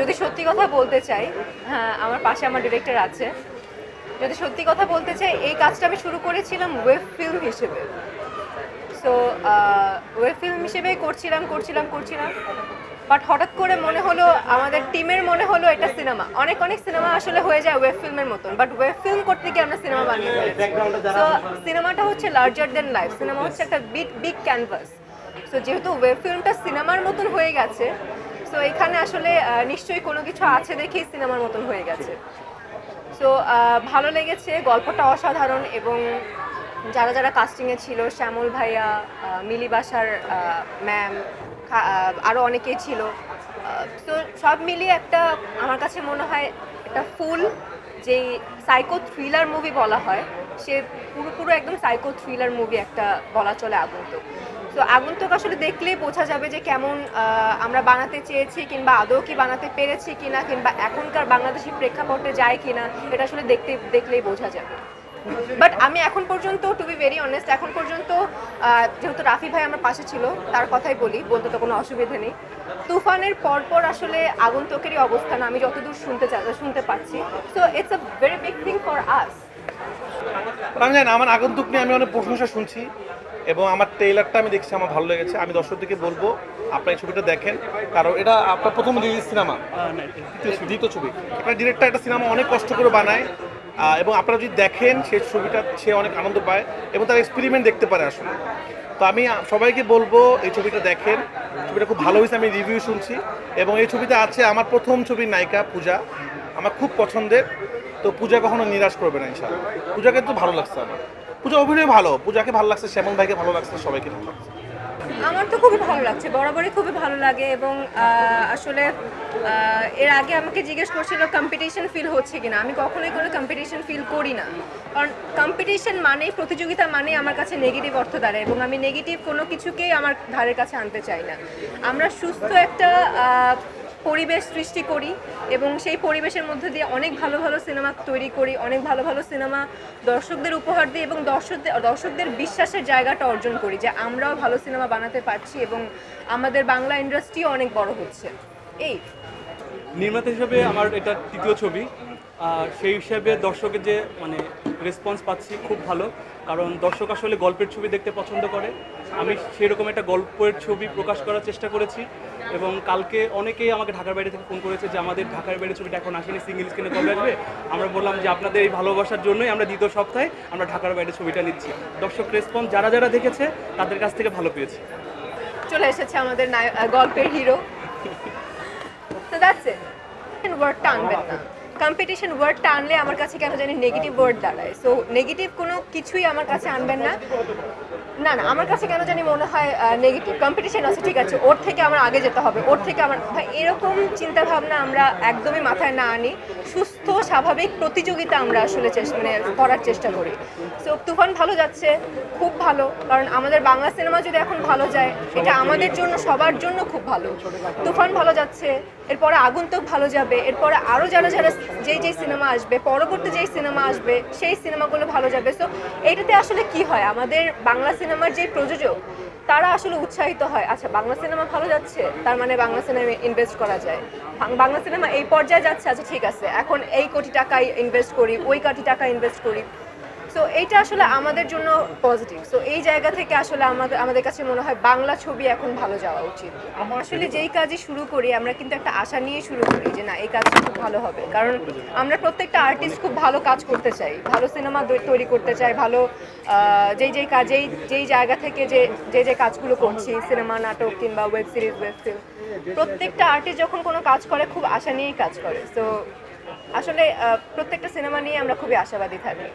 যদি সত্যি কথা বলতে চাই হ্যাঁ আমার পাশে আমার ডিরেক্টর আছে। যদি সত্যি কথা বলতে চাই, এই কাজটা আমি শুরু করেছিলাম ওয়েব ফিল্ম হিসেবে। সো ওয়েব ফিল্ম হিসেবে করছিলাম করছিলাম করছিলাম। বাট হঠাৎ করে মনে হলো, আমাদের টিমের মনে হলো এটা সিনেমা অনেক অনেক সিনেমা আসলে হয়ে যায় ওয়েব ফিল্মের মতন। বাট ওয়েব ফিল্ম করতে গিয়ে আমরা সিনেমা বানিয়ে সো সিনেমাটা হচ্ছে লার্জার দেন লাইফ সিনেমা হচ্ছে একটা বিগ বিগ ক্যানভাস সো যেহেতু ওয়েব ফিল্মটা সিনেমার মতন হয়ে গেছে সো এখানে আসলে নিশ্চয়ই কোনো কিছু আছে দেখেই সিনেমার মতন হয়ে গেছে। সো ভালো লেগেছে, গল্পটা অসাধারণ এবং যারা যারা কাস্টিংয়ে ছিল, শ্যামল ভাইয়া মিলি বাসার ম্যাম আরও অনেকেই ছিল। তো সব মিলিয়ে একটা, আমার কাছে মনে হয়, একটা ফুল যেই সাইকো থ্রিলার মুভি বলা হয়। সে পুরোপুরো পুরো একদম সাইকো থ্রিলার মুভি একটা বলা চলে আগন্তুক। তো আগন্তুক আসলে দেখলে বোঝা যাবে যে কেমন আমরা বানাতে চেয়েছি কিংবা আদৌ কি বানাতে পেরেছি কিনা কিংবা এখনকার বাংলাদেশি প্রেক্ষাপটে যায় কিনা, এটা আসলে দেখতে, দেখলেই বোঝা যাবে। বাট আমি এখন পর্যন্ত টু বি ভেরি অনেস্ট এখন পর্যন্ত যেহেতু রাফি ভাই আমার পাশে ছিল তার কথাই বলি বলতে তো কোনো অসুবিধা নেই। তুফানের পরপর আসলে আগন্তুকেরই অবস্থান আমি যতদূর শুনতে শুনতে পাচ্ছি। So it's a very big thing for us আমি জানি না, আমার আগন্তুক নিয়ে আমি অনেক প্রশংসা শুনছি এবং আমার ট্রেলারটা আমি দেখছি আমার ভালো লেগেছে। আমি দর্শকদেরকে বলব আপনার এই ছবিটা দেখেন কারণ এটা আপনার প্রথম রিলিজ সিনেমা দ্বিতীয় ছবি। আপনার ডিরেক্টর একটা সিনেমা অনেক কষ্ট করে বানায় এবং আপনারা যদি দেখেন সেই ছবিটা, সে অনেক আনন্দ পায় এবং তার এক্সপেরিমেন্ট দেখতে পারে আসলে। তো আমি সবাইকে বলব, এই ছবিটা দেখেন। ছবিটা খুব ভালো হয়েছে, আমি রিভিউ শুনছি। এবং এই ছবিতে আছে আমার প্রথম ছবির নায়িকা পূজা। আমার খুব পছন্দের। তো পূজা কখনো নিরাশ করবে না ইনশাল্লাহ পূজাকে তো ভালো লাগছে আমার। পূজা অভিনয় ভালো। পূজাকে ভালো লাগছে, শ্যামল ভাইকে ভালো লাগছে, সবাইকে ভালো লাগছে। আমার তো খুবই ভালো লাগছে, বরাবরই খুবই ভালো লাগে এবং আসলে এর আগে আমাকে জিজ্ঞেস করছিল কম্পিটিশন ফিল হচ্ছে কিনা। আমি কখনোই কোনো কম্পিটিশন ফিল করি না। কারণ কম্পিটিশন মানেই, প্রতিযোগিতা মানে আমার কাছে নেগেটিভ অর্থ দাঁড়ায় এবং আমি নেগেটিভ কোনো কিছুকেই আমার ধারের কাছে আনতে চাই না। আমরা সুস্থ একটা পরিবেশ সৃষ্টি করি এবং সেই পরিবেশের মধ্যে দিয়ে অনেক ভালো ভালো সিনেমা তৈরি করি, অনেক ভালো ভালো সিনেমা দর্শকদের উপহার দিই এবং দর্শকদের দর্শকদের বিশ্বাসের জায়গাটা অর্জন করি যে আমরাও ভালো সিনেমা বানাতে পারছি এবং আমাদের বাংলা ইন্ডাস্ট্রিও অনেক বড় হচ্ছে। এই। নির্মাতা হিসেবে আমার এটা তৃতীয় ছবি। সেই হিসাবে দর্শকের যে মানে রেসপন্স পাচ্ছি খুব ভালো, কারণ দর্শক আসলে গল্পের ছবি দেখতে পছন্দ করে। আমি সেরকম একটা গল্পের ছবি প্রকাশ করার চেষ্টা করেছি এবং কালকে অনেকেই আমাকে ঢাকার বাইরে থেকে ফোন করেছে যে, আমাদের ঢাকার বাইরে ছবিটা এখন আসেনি সিঙ্গেল স্ক্রিনে কবে আসবে? আমরা বললাম যে, আপনাদের এই ভালোবাসার জন্যই আমরা দ্বিতীয় সপ্তাহে আমরা ঢাকার বাইরে ছবিটা নিচ্ছি। দর্শক রেসপন্স যারা যারা দেখেছে, তাদের কাছ থেকে ভালো পেয়েছি। চলে এসেছে আমাদের গল্পের হিরো তো দ্যাটস ইট ওয়ার্ডটা আনবেন না কম্পিটিশন ওয়ার্ডটা আনলে আমার কাছে কেন জানি নেগেটিভ ওয়ার্ড দাঁড়ায়। সো নেগেটিভ কোনো কিছুই আমার কাছে আনবেন না। না না, আমার কাছে কেন জানি মনে হয় নেগেটিভ কম্পিটিশন আছে, ঠিক আছে, ওর থেকে আমার আগে যেতে হবে, ওর থেকে আমার এরকম চিন্তাভাবনা আমরা একদমই মাথায় না আনি। সুস্থ স্বাভাবিক প্রতিযোগিতা আমরা আসলে চেষ্টা মানে করার চেষ্টা করি। সো তুফান ভালো যাচ্ছে খুব ভালো কারণ আমাদের বাংলা সিনেমা যদি এখন ভালো যায় এটা আমাদের জন্য সবার জন্য খুব ভালো। তুফান ভালো যাচ্ছে এরপরে আগন্তুক ভালো যাবে এরপরে আরও যারা যারা যেই যেই সিনেমা আসবে পরবর্তী যেই সিনেমা আসবে সেই সিনেমাগুলো ভালো যাবে। সো এইটাতে আসলে কি হয়? আমাদের বাংলা সিনেমার যে প্রযোজক তারা আসলে উৎসাহিত হয় আচ্ছা বাংলা সিনেমা ভালো যাচ্ছে তার মানে বাংলা সিনেমায় ইনভেস্ট করা যায়। বাংলা সিনেমা এই পর্যায়ে যাচ্ছে আচ্ছা ঠিক আছে এখন এই কোটি টাকা ইনভেস্ট করি ওই কোটি টাকা ইনভেস্ট করি। সো এইটা আসলে আমাদের জন্য পজিটিভ সো এই জায়গা থেকে আসলে আমাদের আমাদের কাছে মনে হয় বাংলা ছবি এখন ভালো যাওয়া উচিত। আসলে যেই কাজই শুরু করি আমরা কিন্তু একটা আশা নিয়ে শুরু করি যে না এই কাজটা খুব ভালো হবে। কারণ আমরা প্রত্যেকটা আর্টিস্ট খুব ভালো কাজ করতে চাই। ভালো সিনেমা তৈরি করতে চাই ভালো যেই যেই কাজেই যেই জায়গা থেকে যে যে যে কাজগুলো করছি সিনেমা নাটক কিংবা ওয়েব সিরিজ ওয়েব ফিল্ম প্রত্যেকটা আর্টিস্ট যখন কোনো কাজ করে খুব আশা নিয়েই কাজ করে। সো আসলে প্রত্যেকটা সিনেমা নিয়ে আমরা খুবই আশাবাদী থাকি।